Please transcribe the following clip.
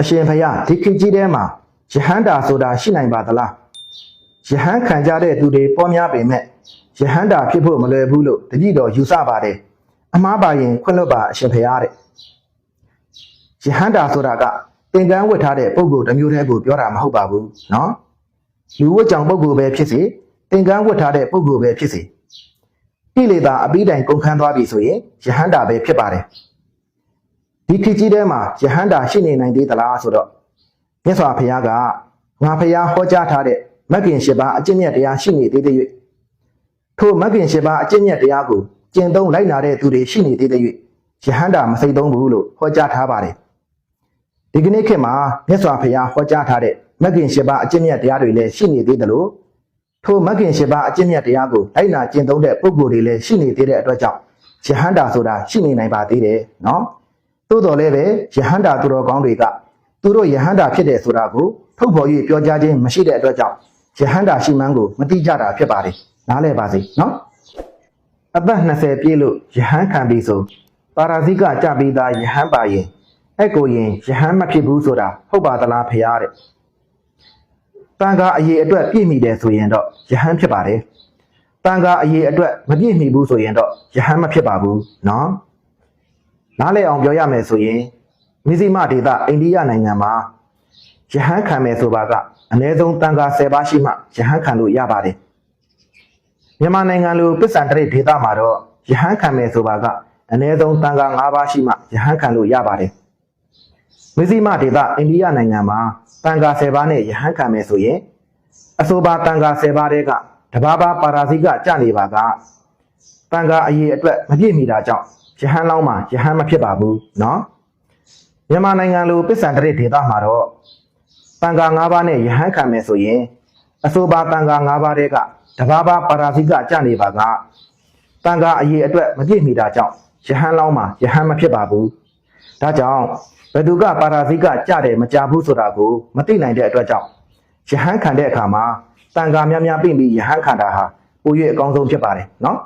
အရှင်ဖယားဒီခေတ်ကြီးထဲမှာယဟန္တာဆိုတာရှိနိုင်ပါသလားယဟန်ခံကြတဲ့သူတွေပေါ်များပေမဲ့ယဟန္တာဖြစ်ဖို့မလွယ်ဘူးလို့တတိတော်ယူဆပါတယ်အမှားပါရင်ခွင့်လွတ်ပါအရှင်ဖယားတဲ့ယဟန္တာဆိုတာကသင်္ကန်းဝတ်ထားတဲ့ပုဂ္ဂိုလ်တစ်မျိုးတည်းကိုပြောတာမဟုတ်ပါဘူးနော်လူဝတ်ကြောင်ပုဂ္ဂိုလ်ပဲဖြစ်စေသင်္ကန်းဝတ်ထားတဲ့ပုဂ္ဂိုလ်ပဲဖြစ်စေကိလေသာအပိတိုင်ကုန်ခန်းသွားပြီဆိုရင်ယဟန္တာပဲဖြစ်ပါတယ် ဒီခေတ်ကြီးထဲမှာယဟန္တာရှိနေနိုင်သေးသလားဆိုတော့မြတ်စွာဘုရားကငါဘုရားဟောကြားထားတဲ့မဂ်ကင်၈ပါးအကျင့်မြတ်တရားရှိနေသေးတဲ့၍ထိုမဂ်ကင်၈ပါးအကျင့်မြတ်တရားကိုကျင့်သုံးလိုက်နာတဲ့သူတွေရှိနေသေးတဲ့၍ယဟန္တာမစိတ်သုံးဘူးလို့ဟောကြားထားပါတယ်ဒီကနေ့ခေတ်မှာမြတ်စွာဘုရားဟောကြားထားတဲ့မဂ်ကင်၈ပါးအကျင့်မြတ်တရားတွေလည်းရှိနေသေးတယ်လို့ထိုမဂ်ကင်၈ပါးအကျင့်မြတ်တရားကိုလိုက်နာကျင့်သုံးတဲ့ပုဂ္ဂိုလ်တွေလည်းရှိနေသေးတဲ့အတွက်ကြောင့်ယဟန္တာဆိုတာရှိနေနိုင်ပါသေးတယ်နော် သို့တော်လည်းပဲယဟန္တာသူတော်ကောင်းတွေကသူတို့ယဟန္တာဖြစ်တယ်ဆိုတာကိုထုတ်ဖော်၍ပြောကြားခြင်းမရှိတဲ့အတွက်ကြောင့်ယဟန္တာရှိမှန်းကိုမတိကြတာဖြစ်ပါတယ်နားလည်ပါစေနော်အသက်20ပြည့်လို့ယဟန်ခံပြီဆိုပါရာဇိကကြပြီးသားယဟန်ပါရင်အဲ့ကိုရင်ယဟန်မဖြစ်ဘူးဆိုတာဟုတ်ပါသလားဖရားတဲ့တန်ခါအရေးအတွက်ပြည့်မီတယ်ဆိုရင်တော့ယဟန်ဖြစ်ပါတယ်တန်ခါအရေးအတွက်မပြည့်မီဘူးဆိုရင်တော့ယဟန်မဖြစ်ပါဘူးနော် နားလည်အောင်ပြောရမယ်ဆိုရင်မဇ္ဈိမဒေသအိန္ဒိယနိုင်ငံမှာယဟန်ခံမယ်ဆိုပါကအနည်းဆုံးတန်ခါ10ပါးရှိမှယဟန်ခံလို့ရပါတယ်မြန်မာနိုင်ငံလိုပစ္စံတရိတ်ဒေသမှာတော့ယဟန်ခံမယ်ဆိုပါကအနည်းဆုံးတန်ခါ5ပါးရှိမှယဟန်ခံလို့ရပါတယ်မဇ္ဈိမဒေသအိန္ဒိယနိုင်ငံမှာတန်ခါ10ပါးနဲ့ယဟန်ခံမယ်ဆိုရင်အဆိုပါတန်ခါ10ပါးတဲကတဘာဘာပါရာဇိကကြနေပါကတန်ခါအရေးအတွက်မပြည့်မီတာကြောင့် ယဟန်လောင်းမှာယဟန်မဖြစ်ပါဘူးเนาะမြန်မာနိုင်ငံလိုပစ္စံတရစ်ဒေသမှာတော့တန်ခါ၅ပါးနဲ့ယဟန်ခံမယ်ဆိုရင်အဆိုပါတန်ခါ၅ပါးတဲကတဘာဘာပါရာဇိကကြနေပါကတန်ခါအရေးအတွက်မပြည့်မီတာကြောင့်ယဟန်လောင်းမှာယဟန်မဖြစ်ပါဘူးဒါကြောင့်ဘယ်သူကပါရာဇိကကြတယ်မကြဘူးဆိုတာကိုမသိနိုင်တဲ့အတွက်ကြောင့်ယဟန်ခံတဲ့အခါမှာတန်ခါများများပြင်ပြီးယဟန်ခံတာဟာပို၍အကောင်းဆုံးဖြစ်ပါတယ်เนาะ